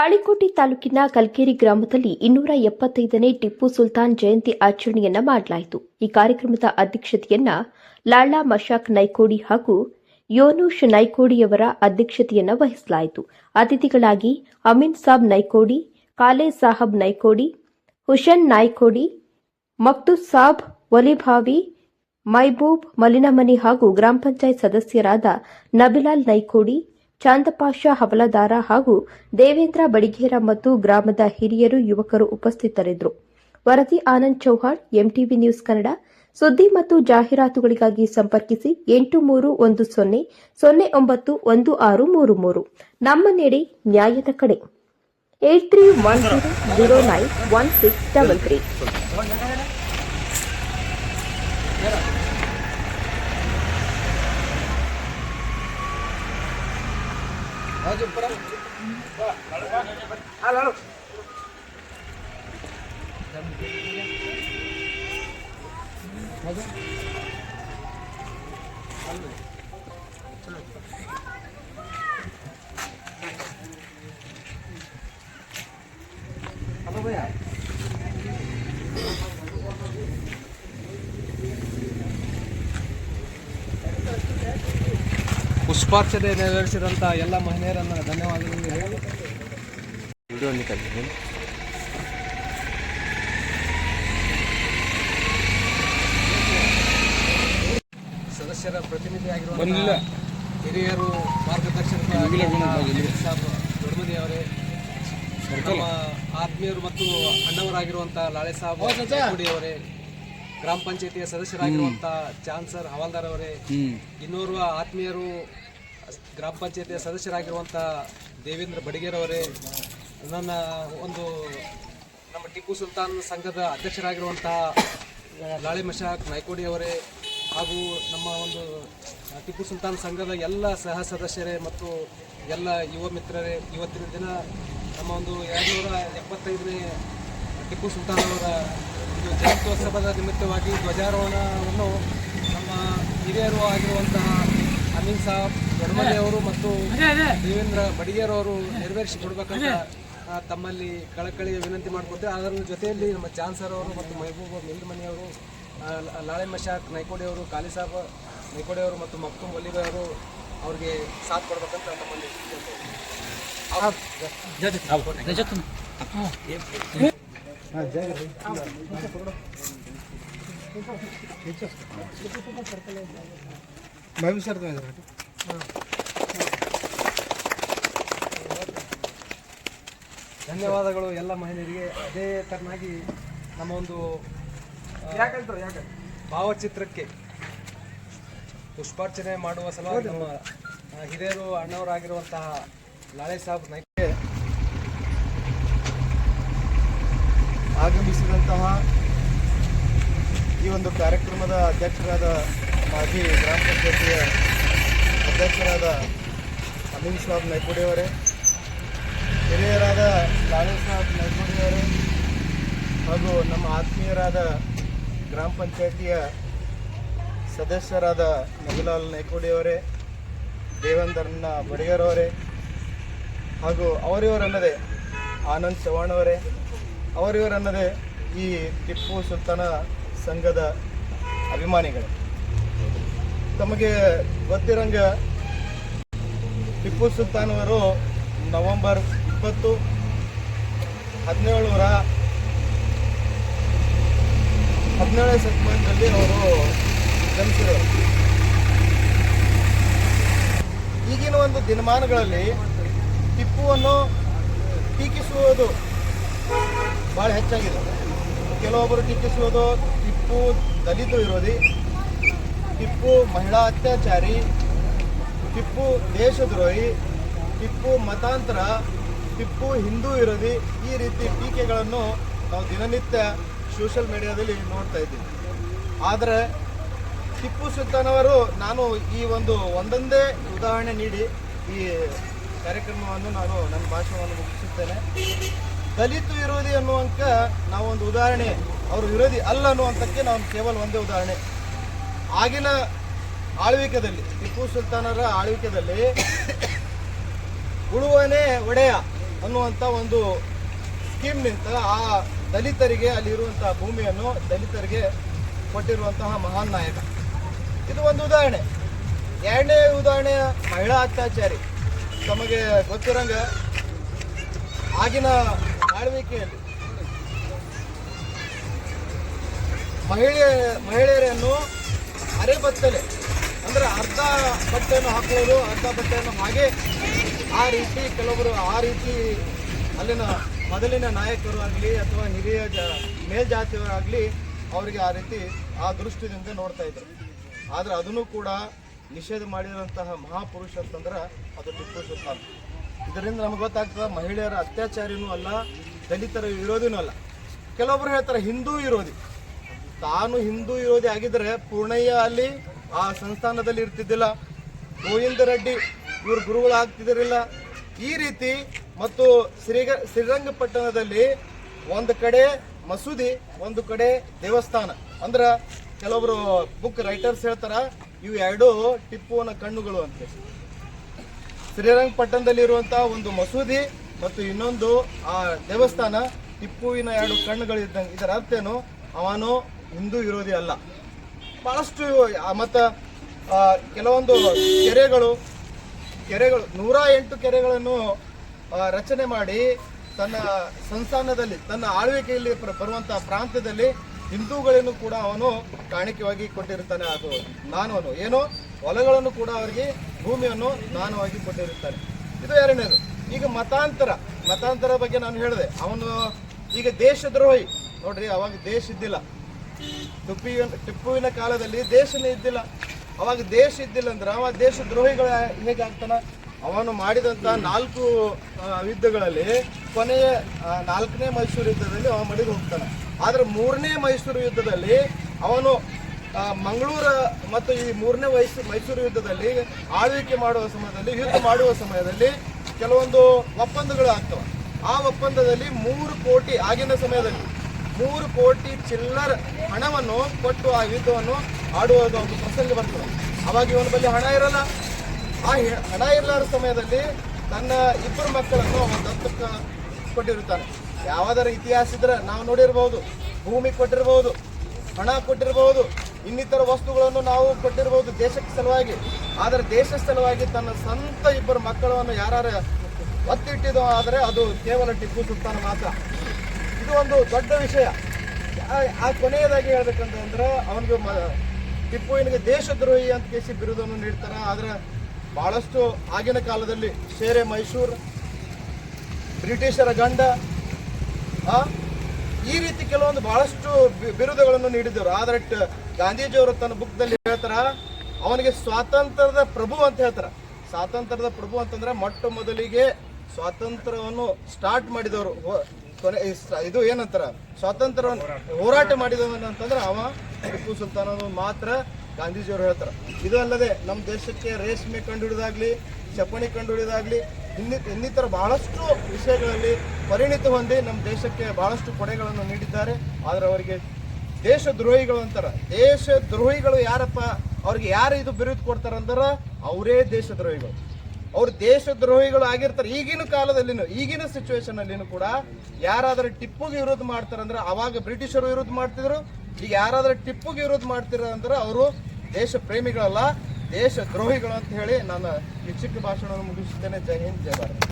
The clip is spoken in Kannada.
ತಾಳಿಕೋಟೆ ತಾಲೂಕಿನ ಕಲ್ಕೇರಿ ಗ್ರಾಮದಲ್ಲಿ ಇನ್ನೂರ ಎಪ್ಪತ್ತೈದನೇ ಟಿಪ್ಪು ಸುಲ್ತಾನ್ ಜಯಂತಿ ಆಚರಣೆಯನ್ನ ಮಾಡಲಾಯಿತು. ಈ ಕಾರ್ಯಕ್ರಮದ ಅಧ್ಯಕ್ಷತೆಯನ್ನ ಲಾಳಾ ಮಶಾಕ್ ನೈಕೋಡಿ ಹಾಗೂ ಯೋನೂಷ್ ನೈಕೋಡಿಯವರ ಅಧ್ಯಕ್ಷತೆಯನ್ನ ವಹಿಸಲಾಯಿತು. ಅತಿಥಿಗಳಾಗಿ ಅಮೀನ್ ಸಾಬ್ ನೈಕೋಡಿ, ಕಾಲೆ ಸಾಹಬ್ ನೈಕೋಡಿ, ಹುಸೇನ್ ನಾಯ್ಕೋಡಿ ಮಕ್ತು ಸಾಬ್, ಒಲಿಭಾವಿ, ಮೈಬೂಬ್ ಮಲಿನಮನಿ ಹಾಗೂ ಗ್ರಾಮ ಪಂಚಾಯತ್ ಸದಸ್ಯರಾದ ನಬಿಲಾಲ್ ನೈಕೋಡಿ ಚಾಂದಪಾಷಾ ಹವಲದಾರ ಹಾಗೂ ದೇವೇಂದ್ರ ಬಡಿಗೇರ ಮತ್ತು ಗ್ರಾಮದ ಹಿರಿಯರು ಯುವಕರು ಉಪಸ್ಥಿತರಿದ್ದರು ವರದಿ ಆನಂದ್ ಚೌಹಾಣ್ ಎಂಟಿವಿ ನ್ಯೂಸ್ ಕನ್ನಡ ಸುದ್ದಿ ಮತ್ತು ಜಾಹೀರಾತುಗಳಿಗಾಗಿ ಸಂಪರ್ಕಿಸಿ ಎಂಟು ಮೂರು ಒಂದು ಸೊನ್ನೆ ಸೊನ್ನೆ ಒಂಬತ್ತು ಒಂದು ಆರು ಮೂರು ಮೂರು ನಮ್ಮ ನೆಡೆ ನ್ಯಾಯದ ಕಡೆ eight three one zero nine one six double three હજુ ઉપર હાલ. હાલો. Apa? ಪುಷ್ಪಾರ್ಚನೆ ನೆರವೇರಿಸಿದಂಥ ಎಲ್ಲ ಮಹಿಳೆಯರನ್ನು ಧನ್ಯವಾದಗಳು ಹೇಳಿ. ವಿಡಿಯೋ ನಿಂತಿದ್ದೀನಿ ಸದಸ್ಯರ ಪ್ರತಿನಿಧಿಯಾಗಿರುವ ಹಿರಿಯರು ಮಾರ್ಗದರ್ಶಕ ದೊಡ್ಡಮನಿ ಅವರೇ ನಮ್ಮ ಆತ್ಮೀಯರು ಮತ್ತು ಅಣ್ಣವರಾಗಿರುವಂಥ ಲಾಳೆ ಸಾಬ್ ಅವರೇ ಗ್ರಾಮ ಪಂಚಾಯತಿಯ ಸದಸ್ಯರಾಗಿರುವಂಥ ಚಾನ್ಸರ್ ಹವಾಲ್ದಾರ್ ಅವರೇ ಇನ್ನೋರ್ವ ಆತ್ಮೀಯರು ಗ್ರಾಮ ಪಂಚಾಯತಿಯ ಸದಸ್ಯರಾಗಿರುವಂಥ ದೇವೇಂದ್ರ ಬಡಿಗೇರವರೇ ನನ್ನ ಒಂದು ನಮ್ಮ ಟಿಪ್ಪು ಸುಲ್ತಾನ್ ಸಂಘದ ಅಧ್ಯಕ್ಷರಾಗಿರುವಂಥ ಆ, ಲಾಳೆ ಮಶಾಕ್ ನಾಯ್ಕೋಡಿ ಅವರೇ ಹಾಗೂ ನಮ್ಮ ಒಂದು ಟಿಪ್ಪು ಸುಲ್ತಾನ್ ಸಂಘದ ಎಲ್ಲ ಸಹ ಸದಸ್ಯರೇ ಮತ್ತು ಎಲ್ಲ ಯುವ ಮಿತ್ರರೇ ಇವತ್ತಿನ ದಿನ ನಮ್ಮ ಒಂದು ಎರಡುನೂರ ಎಪ್ಪತ್ತೈದನೇ ಟಿಪ್ಪು ಸುಲ್ತಾನ್ ಅವರ ಒಂದು ಜಯಂತ್ಯೋತ್ಸವದ ನಿಮಿತ್ತವಾಗಿ ಧ್ವಜಾರೋಹಣವನ್ನು ನಮ್ಮ ಹಿರಿಯರು ಆಗಿರುವಂತಹ ಅಮೀನ್ ಸಾಬ್ ದೊಡ್ಡಮನಿ ಅವರು ಮತ್ತು ದೇವೇಂದ್ರ ಬಡಿಗೇರ್ ಅವರು ನೆರವೇರಿಸಿ ಕೊಡ್ಬೇಕಂತ ತಮ್ಮಲ್ಲಿ ಕಳಕಳಿಯ ವಿನಂತಿ ಮಾಡ್ಕೊತೇವೆ ಅದರ ಜೊತೆಯಲ್ಲಿ ನಮ್ಮ ಚಾನ್ಸರ್ ಅವರು ಮತ್ತು ಮಹಬೂಬ್ ಮಿಲ್ಮನಿ ಅವರು ಲಾಳೆಮ್ಮ ಮಶಾಕ್ ನೈಕೋಡಿ ಅವರು ಕಾಲಿ ಸಾಬ್ ನೈಕೋಡಿ ಅವರು ಮತ್ತು ಮಕ್ತುಮ್ ವಲಿಬಾಯ್ ಅವರು ಅವ್ರಿಗೆ ಸಾಥ್ ಕೊಡ್ಬೇಕಂತ ತಮ್ಮಲ್ಲಿ ಕೇಳ್ತೇವೆ. ಧನ್ಯವಾದಗಳು ಎಲ್ಲ ಮಹಿಳೆಯರಿಗೆ. ಅದೇ ತರನಾಗಿ ನಮ್ಮ ಒಂದು ಆ, ಭಾವಚಿತ್ರಕ್ಕೆ ಪುಷ್ಪಾರ್ಚನೆ ಮಾಡುವ ಸಲುವಾಗಿ ನಮ್ಮ ಹಿರಿಯರು ಅಣ್ಣವರಾಗಿರುವಂತಹ ಲಾಳೆ ಸಾಬ್ ನೈಕೆ ಆಗಮಿಸಿದಂತಹ ಈ ಒಂದು ಕಾರ್ಯಕ್ರಮದ ಅಧ್ಯಕ್ಷರಾದ ಮಾಜಿ ಗ್ರಾಮ ಪಂಚಾಯತಿಯ ಅಧ್ಯಕ್ಷರಾದ ಅಮೀನ್ ಸಾಬ್ ನೈಪುಡಿಯವರೇ ಹಿರಿಯರಾದ ಲಾಲೂ ಸಾಬ್ ನೈಪುಡಿಯವರೇ ಹಾಗೂ ನಮ್ಮ ಆತ್ಮೀಯರಾದ ಗ್ರಾಮ ಪಂಚಾಯತಿಯ ಸದಸ್ಯರಾದ ನಬಿಲಾಲ್ ನೈಕೋಡಿಯವರೇ ದೇವೇಂದ್ರನ ಬಡಿಗರವರೇ ಹಾಗೂ ಅವರಿವರನ್ನದೇ ಆನಂದ್ ಚವ್ಹಾಣ್ ಅವರೇ ಅವರಿವರನ್ನದೇ ಈ ಟಿಪ್ಪು ಸುಲ್ತಾನ ಸಂಘದ ಅಭಿಮಾನಿಗಳು. ತಮಗೆ ಗೊತ್ತಿರಂಗ ಟಿಪ್ಪು ಸುಲ್ತಾನ್ ಅವರು ನವೆಂಬರ್ ಇಪ್ಪತ್ತು ಹದಿನೇಳು ನೂರ ಹದಿನೇಳನೇ ಶತಮಾನದಲ್ಲಿ ಅವರು ಜನಿಸಿದರು. ಈಗಿನ ಒಂದು ದಿನಮಾನಗಳಲ್ಲಿ ಟಿಪ್ಪುವನ್ನು ಟೀಕಿಸುವುದು ಭಾಳ ಹೆಚ್ಚಾಗಿದೆ. ಕೆಲವೊಬ್ಬರು ಟೀಕಿಸುವುದು ಟಿಪ್ಪು ದಲಿತ ವಿರೋಧಿ ಟಿಪ್ಪು ಮಹಿಳಾ ಅತ್ಯಾಚಾರಿ, ಟಿಪ್ಪು ದೇಶದ್ರೋಹಿ, ಟಿಪ್ಪು ಮತಾಂತರ, ಟಿಪ್ಪು ಹಿಂದೂ ವಿರೋಧಿ ಈ ರೀತಿ ಟೀಕೆಗಳನ್ನು ನಾವು ದಿನನಿತ್ಯ ಸೋಷಿಯಲ್ ಮೀಡಿಯಾದಲ್ಲಿ ನೋಡ್ತಾ ಇದ್ದೀವಿ. ಆದರೆ ಟಿಪ್ಪು ಸುಲ್ತಾನ್ ಅವರು ನಾನು ಈ ಒಂದು ಒಂದೊಂದೇ ಉದಾಹರಣೆ ನೀಡಿ ಈ ಕಾರ್ಯಕ್ರಮವನ್ನು ನಾನು ನನ್ನ ಭಾಷಣವನ್ನು ಮುಗಿಸುತ್ತೇನೆ. ದಲಿತ ವಿರೋಧಿ ಅನ್ನುವಂಕ ನಾವೊಂದು ಉದಾಹರಣೆ, ಅವರು ವಿರೋಧಿ ಅಲ್ಲ ಅನ್ನುವಂಥಕ್ಕೆ ನಾವು ಕೇವಲ ಒಂದೇ ಉದಾಹರಣೆ. ಆಗಿನ ಆಳ್ವಿಕೆದಲ್ಲಿ, ಟಿಪ್ಪು ಸುಲ್ತಾನರ ಆಳ್ವಿಕೆದಲ್ಲಿ ಉಳುವನೇ ಒಡೆಯ ಅನ್ನುವಂಥ ಒಂದು ಸ್ಕೀಮ್ನಿಂದ ಆ ದಲಿತರಿಗೆ ಅಲ್ಲಿರುವಂತಹ ಭೂಮಿಯನ್ನು ದಲಿತರಿಗೆ ಕೊಟ್ಟಿರುವಂತಹ ಮಹಾನ್ ನಾಯಕ. ಇದು ಒಂದು ಉದಾಹರಣೆ. ಎರಡನೇ ಉದಾಹರಣೆ ಮಹಿಳಾ ಅತ್ಯಾಚಾರಿ. ತಮಗೆ ಗೊತ್ತಿರಂಗ ಆಗಿನ ಆಳ್ವಿಕೆಯಲ್ಲಿ ಮಹಿಳೆ ಮಹಿಳೆಯರನ್ನು ಅರೆಬತ್ತಲೆ ಅಂದ್ರೆ ಅರ್ಧ ಬಟ್ಟೆಯನ್ನು ಹಾಕೋರು ಅರ್ಧ ಬಟ್ಟೆಯನ್ನು ಹಾಗೆ ಆ ರೀತಿ ಕೆಲವರು ಆ ರೀತಿ ಅಲ್ಲಿನ ಮೊದಲಿನ ನಾಯಕರು ಆಗಲಿ ಅಥವಾ ಹಿರಿಯ ಜ ಮೇಲ್ಜಾತಿಯವರಾಗಲಿ ಅವರಿಗೆ ಆ ರೀತಿ ಆ ದೃಷ್ಟಿಯಿಂದ ನೋಡ್ತಾ ಇದ್ರು. ಆದರೆ ಅದನ್ನು ಕೂಡ ನಿಷೇಧ ಮಾಡಿರುವಂತಹ ಮಹಾಪುರುಷ ಅಂತಂದ್ರೆ ಅದು ಟಿಪ್ಪು ಸುಲ್ತಾನ್. ಇದರಿಂದ ನಮ್ಗೆ ಗೊತ್ತಾಗ್ತದೆ, ಮಹಿಳೆಯರ ಅತ್ಯಾಚಾರಿನೂ ಅಲ್ಲ, ದಲಿತರ ವಿರೋಧಿನೂ ಅಲ್ಲ. ಕೆಲವೊಬ್ರು ಹೇಳ್ತಾರೆ ಹಿಂದೂ ವಿರೋಧಿ ತಾನು ಹಿಂದೂ ವಿರೋಧಿ ಆಗಿದ್ರೆ ಪೂರ್ಣಯ್ಯ ಅಲ್ಲಿ ಆ ಸಂಸ್ಥಾನದಲ್ಲಿ ಇರ್ತಿದ್ದಿಲ್ಲ. ಗೋವಿಂದ ರೆಡ್ಡಿ ಇವರು ಗುರುಗಳಾಗ್ತಿದ್ದಿರಲಿಲ್ಲ. ಈ ರೀತಿ ಮತ್ತು ಶ್ರೀಗ ಶ್ರೀರಂಗಪಟ್ಟಣದಲ್ಲಿ ಒಂದು ಕಡೆ ಮಸೂದಿ, ಒಂದು ಕಡೆ ದೇವಸ್ಥಾನ. ಅಂದ್ರೆ ಕೆಲವರು ಬುಕ್ ರೈಟರ್ಸ್ ಹೇಳ್ತಾರ, ಇವು ಎರಡು ಟಿಪ್ಪುವನ ಕಣ್ಣುಗಳು ಅಂತ. ಶ್ರೀರಂಗಪಟ್ಟಣದಲ್ಲಿ ಇರುವಂತಹ ಒಂದು ಮಸೂದಿ ಮತ್ತು ಇನ್ನೊಂದು ಆ ದೇವಸ್ಥಾನ ಟಿಪ್ಪುವಿನ ಎರಡು ಕಣ್ಣುಗಳು ಇದ್ದಂಗೆ ಇದರ ಅರ್ಥ ಏನು ಅವನು ಹಿಂದೂ ವಿರೋಧಿ ಅಲ್ಲ. ಬಹಳಷ್ಟು ಮತ್ತ ಕೆಲವೊಂದು ಕೆರೆಗಳು ಕೆರೆಗಳು, ನೂರ ಎಂಟು ಕೆರೆಗಳನ್ನು ರಚನೆ ಮಾಡಿ ತನ್ನ ಸಂಸ್ಥಾನದಲ್ಲಿ, ತನ್ನ ಆಳ್ವಿಕೆಯಲ್ಲಿ ಬರುವಂತಹ ಪ್ರಾಂತ್ಯದಲ್ಲಿ ಹಿಂದೂಗಳನ್ನು ಕೂಡ ಅವನು ಕಾಣಿಕೆಯಾಗಿ ಕೊಟ್ಟಿರ್ತಾನೆ ಅದು ನಾನವನು ಏನು? ಹೊಲಗಳನ್ನು ಕೂಡ ಅವರಿಗೆ ಭೂಮಿಯನ್ನು ನಾನವಾಗಿ ಕೊಟ್ಟಿರುತ್ತಾನೆ. ಇದು ಎರಡನೇದು. ಈಗ ಮತಾಂತರ ಮತಾಂತರ ಬಗ್ಗೆ ನಾನು ಹೇಳಿದೆ. ಅವನು ಈಗ ದೇಶದ್ರೋಹಿ. ನೋಡ್ರಿ, ಅವಾಗ ದೇಶ ಇದ್ದಿಲ್ಲ. ಟಿಪ್ಪುವಿನ ಟಿಪ್ಪುವಿನ ಕಾಲದಲ್ಲಿ ದೇಶನೇ ಇದ್ದಿಲ್ಲ. ಅವಾಗ ದೇಶ ಇದ್ದಿಲ್ಲ ಅಂದ್ರೆ ಅವ ದೇಶ ದ್ರೋಹಿಗಳ ಹೇಗೆ ಆಗ್ತಾನ? ಅವನು ಮಾಡಿದಂತ ನಾಲ್ಕು ಯುದ್ಧಗಳಲ್ಲಿ ಕೊನೆಯ ನಾಲ್ಕನೇ ಮೈಸೂರು ಯುದ್ಧದಲ್ಲಿ ಅವ ಮಡಿದು ಹೋಗ್ತಾನೆ. ಆದ್ರೆ ಮೂರನೇ ಮೈಸೂರು ಯುದ್ಧದಲ್ಲಿ ಅವನು ಮಂಗಳೂರ ಮತ್ತು ಈ ಮೂರನೇ ವಯಸ್ಸು ಮೈಸೂರು ಯುದ್ಧದಲ್ಲಿ ಆಳ್ವಿಕೆ ಮಾಡುವ ಸಮಯದಲ್ಲಿ, ಯುದ್ಧ ಮಾಡುವ ಸಮಯದಲ್ಲಿ ಕೆಲವೊಂದು ಒಪ್ಪಂದಗಳು ಆಗ್ತವೆ. ಆ ಒಪ್ಪಂದದಲ್ಲಿ ಮೂರು ಕೋಟಿ ಆಗಿನ ಸಮಯದಲ್ಲಿ ಮೂರು ಕೋಟಿ ಚಿಲ್ಲರ್ ಹಣವನ್ನು ಕೊಟ್ಟು ಆ ಯುದ್ಧವನ್ನು ಆಡುವ ಒಂದು ಪ್ರಸಂಗ ಬರ್ತದೆ. ಅವಾಗ ಇವನ ಬಳಿ ಹಣ ಇರಲ್ಲ. ಆ ಹಣ ಇರಲಾರ ಸಮಯದಲ್ಲಿ ತನ್ನ ಇಬ್ಬರು ಮಕ್ಕಳನ್ನು ಅವನ ದತ್ತಕ್ಕೆ ಕೊಟ್ಟಿರುತ್ತಾನೆ ಯಾವುದರ ಇತಿಹಾಸ ಇದ್ರೆ ನಾವು ನೋಡಿರ್ಬೋದು. ಭೂಮಿ ಕೊಟ್ಟಿರ್ಬೋದು. ಹಣ ಕೊಟ್ಟಿರಬಹುದು ಇನ್ನಿತರ ವಸ್ತುಗಳನ್ನು ನಾವು ಕೊಟ್ಟಿರಬಹುದು ದೇಶಕ್ಕೆ ಸಲುವಾಗಿ. ಆದರೆ ದೇಶ ಸಲುವಾಗಿ ತನ್ನ ಸ್ವಂತ ಇಬ್ಬರು ಮಕ್ಕಳನ್ನು ಯಾರು ಒತ್ತಿಟ್ಟಿದೋ ಆದರೆ ಅದು ಕೇವಲ ಟಿಪ್ಪು ಸುಲ್ತಾನ ಮಾತ್ರ. ಇದು ಒಂದು ದೊಡ್ಡ ವಿಷಯ. ಆ- ಕೊನೆಯದಾಗಿ ಹೇಳ್ಬೇಕಂತಂದ್ರೆ ಅವನಿಗೆ ಟಿಪ್ಪುವಿನಿಗೆ ದೇಶದ್ರೋಹಿ ಅಂತ ಕೇಸಿ ಬಿರುದನ್ನು ನೀಡ್ತಾರೆ. ಆದರೆ ಬಹಳಷ್ಟು ಆಗಿನ ಕಾಲದಲ್ಲಿ ಸೇರೆ ಮೈಸೂರು, ಬ್ರಿಟಿಷರ ಗಂಡ ಈ ರೀತಿ ಕೆಲವೊಂದು ಬಹಳಷ್ಟು ಬಿರುದುಗಳನ್ನು ನೀಡಿದ್ದರು. ಆದ್ರೆ ಗಾಂಧೀಜಿಯವರು ತನ್ನ ಬುಕ್ದಲ್ಲಿ ಹೇಳ್ತಾರ, ಅವನಿಗೆ ಸ್ವಾತಂತ್ರ್ಯದ ಪ್ರಭು ಅಂತ ಹೇಳ್ತಾರ. ಸ್ವಾತಂತ್ರ್ಯದ ಪ್ರಭು ಅಂತಂದ್ರೆ ಮೊಟ್ಟ ಮೊದಲಿಗೆ ಸ್ವಾತಂತ್ರ್ಯವನ್ನು ಸ್ಟಾರ್ಟ್ ಮಾಡಿದವರು. ಕೊನೆ ಇದು ಏನಂತಾರ? ಸ್ವಾತಂತ್ರ್ಯ ಹೋರಾಟ ಅಂತಂದ್ರೆ ಅವ ಟಿಪ್ಪು ಸುಲ್ತಾನ್ ಮಾತ್ರ ಗಾಂಧೀಜಿಯವರು ಹೇಳ್ತಾರೆ. ಇದು ಅಲ್ಲದೆ ನಮ್ಮ ದೇಶಕ್ಕೆ ರೇಷ್ಮೆ ಕಂಡುಹಿಡಿದಾಗ್ಲಿ ಚಪ್ಪಣಿ ಕಂಡುಹಿಡಿದಾಗ್ಲಿ, ಇನ್ನಿ ಇನ್ನಿತರ ಬಹಳಷ್ಟು ವಿಷಯಗಳಲ್ಲಿ ಪರಿಣಿತ ಹೊಂದಿ ನಮ್ಮ ದೇಶಕ್ಕೆ ಬಹಳಷ್ಟು ಕೊಡೆಗಳನ್ನು ನೀಡಿದ್ದಾರೆ. ಆದರೆ ಅವರಿಗೆ ದೇಶದ್ರೋಹಿಗಳು ಅಂತಾರ. ದೇಶದ್ರೋಹಿಗಳು ಯಾರಪ್ಪ? ಅವ್ರಿಗೆ ಯಾರು ಇದು ಬಿರುದು ಕೊಡ್ತಾರಂದ್ರ? ಅವರೇ ದೇಶದ್ರೋಹಿಗಳು. ಅವ್ರು ದೇಶದ್ರೋಹಿಗಳು ಆಗಿರ್ತಾರೆ. ಈಗಿನ ಕಾಲದಲ್ಲಿನೂ, ಈಗಿನ ಸಿಚುವೇಶನ್ ಅಲ್ಲಿನೂ ಕೂಡ ಯಾರಾದರೂ ಟಿಪ್ಪುಗೆ ವಿರೋಧ ಮಾಡ್ತಾರಂದ್ರೆ ಅವಾಗ ಬ್ರಿಟಿಷರು ವಿರೋಧ ಮಾಡ್ತಿದ್ರು. ಈಗ ಯಾರಾದರೂ ಟಿಪ್ಪುಗೆ ವಿರೋಧ ಮಾಡ್ತಿರ ಅಂದ್ರೆ ಅವರು ದೇಶ ಪ್ರೇಮಿಗಳಲ್ಲ, ದೇಶ ದ್ರೋಹಿಗಳು ಅಂತ ಹೇಳಿ ನಾನು ಈ ಚಿಕ್ಕ ಭಾಷಣವನ್ನು ಮುಗಿಸುತ್ತೇನೆ. ಜೈ ಹಿಂದ್, ಜೈ ಭಾರತ್.